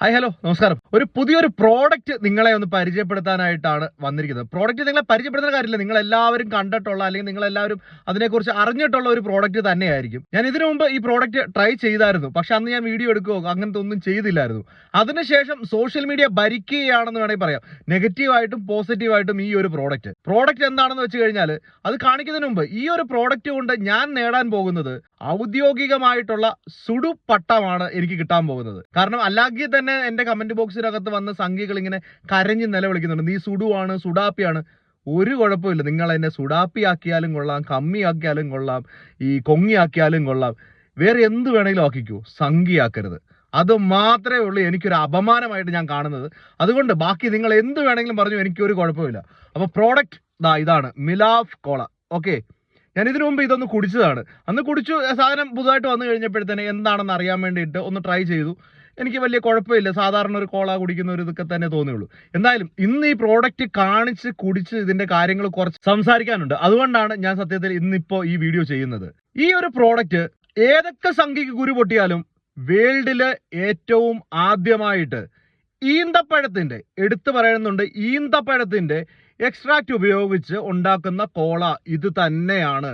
Hi hello നമസ്കാരം. ഒരു പുതിയൊരു പ്രോഡക്റ്റ് നിങ്ങളെ ഒന്ന് പരിചയപ്പെടുത്താനായിട്ടാണ് വന്നിരിക്കുന്നത്. പ്രോഡക്റ്റ് നിങ്ങളെ പരിചയപ്പെടുത്തുന്ന കാര്യമില്ല. നിങ്ങൾ എല്ലാവരും കണ്ടിട്ടുള്ള അല്ലെങ്കിൽ നിങ്ങൾ എല്ലാവരും അതിനെക്കുറിച്ച് അറിഞ്ഞിട്ടുള്ള ഒരു പ്രോഡക്റ്റ് തന്നെയായിരിക്കും. ഞാൻ ഇതിനു മുമ്പ് ഈ പ്രോഡക്റ്റ് ട്രൈ ചെയ്തായിരുന്നു. പക്ഷെ അന്ന് ഞാൻ വീഡിയോ എടുക്കുകയോ അങ്ങനത്തെ ഒന്നും ചെയ്തില്ലായിരുന്നു. അതിനുശേഷം സോഷ്യൽ മീഡിയ ഭരിക്കുകയാണെന്ന് വേണമെങ്കിൽ പറയാം. നെഗറ്റീവായിട്ടും പോസിറ്റീവായിട്ടും ഈ ഒരു പ്രോഡക്റ്റ് പ്രോഡക്റ്റ് എന്താണെന്ന് വെച്ച് കഴിഞ്ഞാൽ അത് കാണിക്കുന്നതിന് മുമ്പ് ഈ ഒരു പ്രോഡക്റ്റ് കൊണ്ട് ഞാൻ നേടാൻ പോകുന്നത് ഔദ്യോഗികമായിട്ടുള്ള സുഡു പട്ടമാണ് എനിക്ക് കിട്ടാൻ പോകുന്നത്. കാരണം അല്ലെങ്കിൽ തന്നെ എന്റെ കമന്റ് ബോക്സിനകത്ത് വന്ന സംഖ്യകൾ ഇങ്ങനെ കരഞ്ഞ് നിലവിളിക്കുന്നുണ്ട്. നീ സുഡുവാണ് സുഡാപ്പിയാണ്. ഒരു കുഴപ്പമില്ല. നിങ്ങൾ എന്നെ സുഡാപ്പി ആക്കിയാലും കൊള്ളാം കമ്മിയാക്കിയാലും കൊള്ളാം ഈ കൊങ്ങി ആക്കിയാലും കൊള്ളാം. വേറെ എന്ത് വേണമെങ്കിലും ആക്കിക്കോ. സംഖ്യയാക്കരുത്. അത് മാത്രമേ ഉള്ളൂ എനിക്കൊരു അപമാനമായിട്ട് ഞാൻ കാണുന്നത്. അതുകൊണ്ട് ബാക്കി നിങ്ങൾ എന്ത് വേണമെങ്കിലും പറഞ്ഞു എനിക്കൊരു കുഴപ്പമില്ല. അപ്പോൾ പ്രോഡക്റ്റ് ദാ ഇതാണ്. മിലാഫ് കോള ഓക്കെ ഞാൻ ഇതിനു മുമ്പ് ഇതൊന്ന് കുടിച്ചതാണ്. അന്ന് കുടിച്ചു സാധനം പുതുതായിട്ട് വന്നു കഴിഞ്ഞപ്പോഴത്തേന് എന്താണെന്ന് അറിയാൻ വേണ്ടിയിട്ട് ഒന്ന് ട്രൈ ചെയ്തു. എനിക്ക് വലിയ കുഴപ്പമില്ല. സാധാരണ ഒരു കോള കുടിക്കുന്ന ഒരു ഇതൊക്കെ തന്നെ തോന്നിയുള്ളൂ എന്തായാലും ഇന്ന് ഈ പ്രോഡക്റ്റ് കാണിച്ച് കുടിച്ച് ഇതിന്റെ കാര്യങ്ങൾ കുറച്ച് സംസാരിക്കാനുണ്ട്. അതുകൊണ്ടാണ് ഞാൻ സത്യത്തിൽ ഇന്നിപ്പോ ഈ വീഡിയോ ചെയ്യുന്നത്. ഈ ഒരു പ്രോഡക്റ്റ് ഏതൊക്കെ സംഖ്യക്ക് കുരു പൊട്ടിയാലും വേൾഡിൽ ഏറ്റവും ആദ്യമായിട്ട് ഈന്തപ്പഴത്തിന്റെ എടുത്തു പറയുന്നുണ്ട് ഈന്തപ്പഴത്തിന്റെ എക്സ്ട്രാക്ട് ഉപയോഗിച്ച് ഉണ്ടാക്കുന്ന കോള ഇത് തന്നെയാണ്.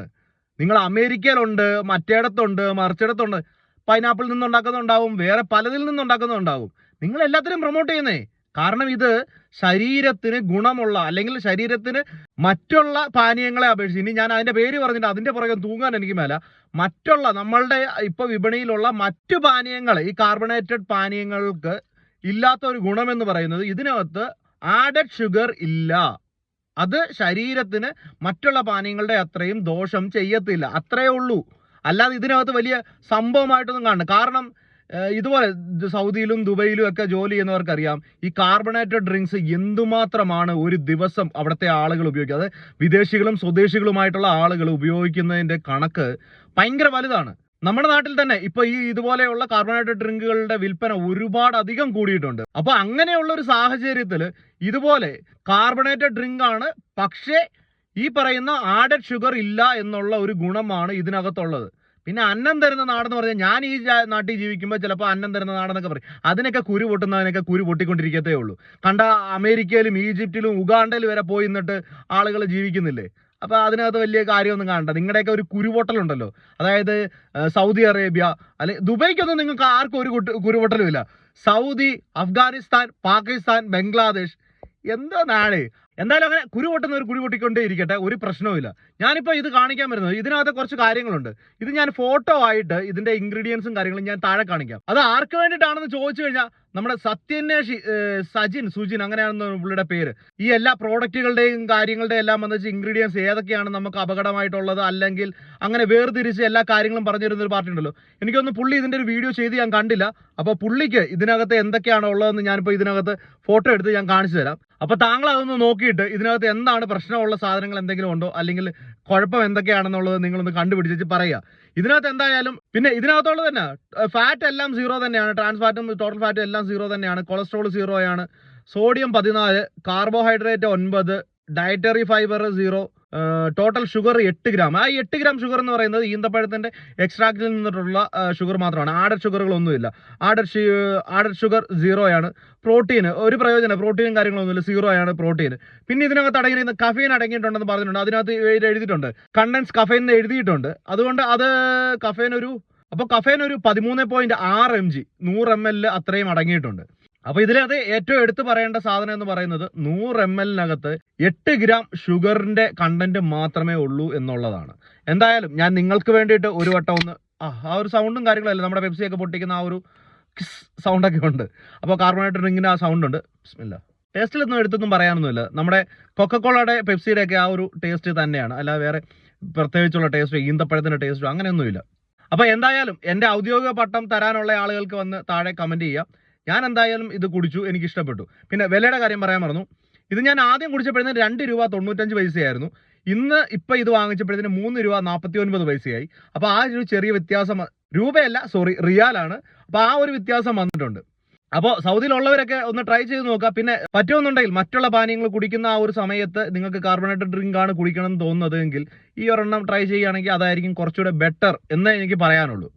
നിങ്ങൾ അമേരിക്കയിലുണ്ട് മറ്റേടത്തുണ്ട് മറിച്ചിടത്തുണ്ട് പൈനാപ്പിളിൽ നിന്നുണ്ടാക്കുന്നുണ്ടാവും വേറെ പലതിൽ നിന്നുണ്ടാക്കുന്നുണ്ടാവും നിങ്ങൾ എല്ലാത്തിനും പ്രൊമോട്ട് ചെയ്യുന്നേ. കാരണം ഇത് ശരീരത്തിന് ഗുണമുള്ള അല്ലെങ്കിൽ ശരീരത്തിന് മറ്റുള്ള പാനീയങ്ങളെ അപേക്ഷിച്ച് ഇനി ഞാൻ അതിന്റെ പേര് പറഞ്ഞിട്ട് അതിന്റെ പുറകെ തൂങ്ങാൻ എനിക്ക് മേല. മറ്റുള്ള നമ്മളുടെ ഇപ്പൊ വിപണിയിലുള്ള മറ്റു പാനീയങ്ങൾ ഈ കാർബണേറ്റഡ് പാനീയങ്ങൾക്ക് ഇല്ലാത്ത ഒരു ഗുണമെന്ന് പറയുന്നത് ഇതിനകത്ത് ആഡഡ് ഷുഗർ ഇല്ല. അത് ശരീരത്തിന് മറ്റുള്ള പാനീയങ്ങളുടെ അത്രയും ദോഷം ചെയ്യത്തില്ല. അത്രേ ഉള്ളൂ. അല്ലാതെ ഇതിനകത്ത് വലിയ സംഭവമായിട്ടൊന്നും കാണണം കാരണം ഇതുപോലെ സൗദിയിലും ദുബൈയിലും ഒക്കെ ജോലി ചെയ്യുന്നവർക്കറിയാം ഈ കാർബണേറ്റഡ് ഡ്രിങ്ക്സ് എന്തുമാത്രമാണ് ഒരു ദിവസം അവിടുത്തെ ആളുകൾ ഉപയോഗിക്കുക. അത് വിദേശികളും സ്വദേശികളുമായിട്ടുള്ള ആളുകൾ ഉപയോഗിക്കുന്നതിന്റെ കണക്ക് ഭയങ്കര വലുതാണ്. നമ്മുടെ നാട്ടിൽ തന്നെ ഇപ്പൊ ഈ ഇതുപോലെയുള്ള കാർബണേറ്റഡ് ഡ്രിങ്കുകളുടെ വിൽപ്പന ഒരുപാട് അധികം കൂടിയിട്ടുണ്ട്. അപ്പൊ അങ്ങനെയുള്ള ഒരു സാഹചര്യത്തിൽ ഇതുപോലെ കാർബണേറ്റഡ് ഡ്രിങ്ക് ആണ് പക്ഷേ ഈ പറയുന്ന ആഡഡ് ഷുഗർ ഇല്ല എന്നുള്ള ഒരു ഗുണമാണ് ഇതിനകത്തുള്ളത്. പിന്നെ അന്നം തരുന്ന നാടെന്ന് പറഞ്ഞാൽ ഞാൻ ഈ നാട്ടിൽ ജീവിക്കുമ്പോൾ ചിലപ്പോൾ അന്നം തരുന്ന നാടെന്നൊക്കെ പറയും. അതിനൊക്കെ കുരു പൊട്ടുന്നതിനൊക്കെ കുരു പൊട്ടിക്കൊണ്ടിരിക്കത്തേ ഉള്ളൂ. കണ്ട അമേരിക്കയിലും ഈജിപ്തിലും ഉഗാണ്ടയിലും വരെ പോയി നിന്നിട്ട് ആളുകൾ ജീവിക്കുന്നില്ലേ? അപ്പോൾ അതിനകത്ത് വലിയ കാര്യമൊന്നും കാണണ്ട. നിങ്ങളുടെയൊക്കെ ഒരു കുരുപൊട്ടലുണ്ടല്ലോ അതായത് സൗദി അറേബ്യ അല്ലെ ദുബൈക്കൊന്നും നിങ്ങൾക്ക് ആർക്കും ഒരു കുരുപൊട്ടലും ഇല്ല സൗദി അഫ്ഗാനിസ്ഥാൻ പാകിസ്ഥാൻ ബംഗ്ലാദേശ് എന്താ നാട് എന്തായാലും അങ്ങനെ കുരു പൊട്ടുന്ന ഒരു കുരു പൊട്ടിക്കൊണ്ടേ ഇരിക്കട്ടെ ഒരു പ്രശ്നവുമില്ല ഞാനിപ്പോൾ ഇത് കാണിക്കാൻ വരുന്നത് ഇതിനകത്ത് കുറച്ച് കാര്യങ്ങളുണ്ട്. ഇത് ഞാൻ ഫോട്ടോ ആയിട്ട് ഇതിന്റെ ഇൻഗ്രീഡിയൻസും കാര്യങ്ങളും ഞാൻ താഴെ കാണിക്കാം. അത് ആർക്ക് വേണ്ടിയിട്ടാണെന്ന് ചോദിച്ചു കഴിഞ്ഞാൽ നമ്മുടെ സത്യന്വേഷി സജിൻ സുജിൻ അങ്ങനെയാണെന്ന് പുള്ളിയുടെ പേര്. ഈ എല്ലാ പ്രോഡക്റ്റുകളുടെയും കാര്യങ്ങളുടെയും എല്ലാം വന്നിച്ച് ഇൻഗ്രീഡിയൻസ് ഏതൊക്കെയാണ് നമുക്ക് അപകടമായിട്ടുള്ളത് അല്ലെങ്കിൽ അങ്ങനെ വേർതിരിച്ച് എല്ലാ കാര്യങ്ങളും പറഞ്ഞു തരുന്ന ഒരു പാർട്ടി ഉണ്ടല്ലോ. എനിക്കൊന്ന് പുള്ളി ഇതിന്റെ ഒരു വീഡിയോ ചെയ്ത് ഞാൻ കണ്ടില്ല. അപ്പോൾ പുള്ളിക്ക് ഇതിനകത്ത് എന്തൊക്കെയാണ് ഉള്ളതെന്ന് ഞാനിപ്പോൾ ഇതിനകത്ത് ഫോട്ടോ എടുത്ത് ഞാൻ കാണിച്ചു തരാം. അപ്പോൾ താങ്കൾ അതൊന്ന് നോക്കിയിട്ട് ഇതിനകത്ത് എന്താണ് പ്രശ്നമുള്ള സാധനങ്ങൾ എന്തെങ്കിലും ഉണ്ടോ? അല്ലെങ്കിൽ കുഴപ്പം എന്തൊക്കെയാണെന്നുള്ളത് നിങ്ങളൊന്ന് കണ്ടുപിടിച്ച് പറയുക. ഇതിനകത്ത് എന്തായാലും പിന്നെ ഇതിനകത്തുള്ളത് തന്നെ ഫാറ്റ് എല്ലാം സീറോ തന്നെയാണ്. ട്രാൻസ് ഫാറ്റും ടോട്ടൽ ഫാറ്റും എല്ലാം സീറോ തന്നെയാണ്. കൊളസ്ട്രോൾ സീറോയാണ് സോഡിയം പതിനാല് കാർബോഹൈഡ്രേറ്റ് ഒൻപത് dietary fibre zero total sugar എട്ട് ഗ്രാം ആ എട്ട് ഗ്രാം ഷുഗർ എന്ന് പറയുന്നത് ഈന്തപ്പഴത്തിന്റെ എക്സ്ട്രാക്റ്റിൽ നിന്നിട്ടുള്ള ഷുഗർ മാത്രമാണ്. ആഡഡ് ഷുഗറുകളൊന്നുമില്ല ആഡഡ് ആഡഡ് ഷുഗർ സീറോ ആണ്. പ്രോട്ടീൻ ഒരു പ്രയോജനം പ്രോട്ടീനും കാര്യങ്ങളൊന്നുമില്ല. സീറോ ആണ് പ്രോട്ടീൻ പിന്നെ ഇതിനകത്ത് അടങ്ങിയിരുന്ന കഫീൻ അടങ്ങിയിട്ടുണ്ടെന്ന് പറഞ്ഞിട്ടുണ്ട്. അതിനകത്ത് എഴുതി- എഴുതിയിട്ടുണ്ട്. കണ്ടൻസ് കഫൈൻ എന്ന് എഴുതിയിട്ടുണ്ട്. അതുകൊണ്ട് അത് കഫൈൻ ഒരു അപ്പോൾ കഫൈൻ ഒരു പതിമൂന്ന് പോയിന്റ് ആറ് എം ജി നൂറ് എം എൽ അത്രയും അടങ്ങിയിട്ടുണ്ട്. അപ്പൊ ഇതിനകത്ത് ഏറ്റവും എടുത്തു പറയേണ്ട സാധനം എന്ന് പറയുന്നത് നൂറ് എം എല്ലിനകത്ത് എട്ട് ഗ്രാം ഷുഗറിന്റെ കണ്ടന്റ് മാത്രമേ ഉള്ളൂ എന്നുള്ളതാണ്. എന്തായാലും ഞാൻ നിങ്ങൾക്ക് വേണ്ടിയിട്ട് ഒരു വട്ടം ഒന്ന് ആ ഒരു സൗണ്ടും കാര്യങ്ങളല്ലേ? നമ്മുടെ പെപ്സിയൊക്കെ പൊട്ടിക്കുന്ന ആ ഒരു കിസ് സൗണ്ടൊക്കെ ഉണ്ട്. അപ്പോൾ കാർബണേറ്റഡ് ഡ്രിങ്കിന് ആ സൗണ്ട് ഉണ്ട്. ഇല്ല ടേസ്റ്റിലൊന്നും എടുത്തൊന്നും പറയാനൊന്നുമില്ല. നമ്മുടെ കൊക്കക്കോളയുടെ പെപ്സിയുടെ ഒക്കെ ആ ഒരു ടേസ്റ്റ് തന്നെയാണ്. അല്ലാതെ വേറെ പ്രത്യേകിച്ചുള്ള ടേസ്റ്റോ ഈന്തപ്പഴത്തിന്റെ ടേസ്റ്റോ അങ്ങനെയൊന്നുമില്ല. അപ്പോൾ എന്തായാലും എന്റെ ഔദ്യോഗിക പട്ടം തരാനുള്ള ആളുകൾക്ക് വന്ന് താഴെ കമന്റ് ചെയ്യാം. ഞാൻ എന്തായാലും ഇത് കുടിച്ചു എനിക്ക് ഇഷ്ടപ്പെട്ടു പിന്നെ വിലയുടെ കാര്യം പറയാൻ മറന്നു. ഇത് ഞാൻ ആദ്യം കുടിച്ചപ്പോഴത്തേന് രണ്ട് രൂപ തൊണ്ണൂറ്റഞ്ച് പൈസയായിരുന്നു. ഇന്ന് ഇപ്പം ഇത് വാങ്ങിച്ചപ്പോഴത്തേന് മൂന്ന് രൂപ നാൽപ്പത്തി ഒൻപത് പൈസയായി. അപ്പോൾ ആ ഒരു ചെറിയ വ്യത്യാസം രൂപയല്ല സോറി റിയാലാണ്. അപ്പോൾ ആ ഒരു വ്യത്യാസം വന്നിട്ടുണ്ട്. അപ്പോൾ സൗദിയിലുള്ളവരൊക്കെ ഒന്ന് ട്രൈ ചെയ്ത് നോക്കുക. പിന്നെ പറ്റുമെന്നുണ്ടെങ്കിൽ മറ്റുള്ള പാനീയങ്ങൾ കുടിക്കുന്ന ആ ഒരു സമയത്ത് നിങ്ങൾക്ക് കാർബണേറ്റഡ് ഡ്രിങ്ക് ആണ് കുടിക്കണം എന്ന് തോന്നുന്നതെങ്കിൽ ഈ ഒരെണ്ണം ട്രൈ ചെയ്യുകയാണെങ്കിൽ അതായിരിക്കും കുറച്ചുകൂടെ ബെറ്റർ എന്നേ എനിക്ക് പറയാനുള്ളൂ.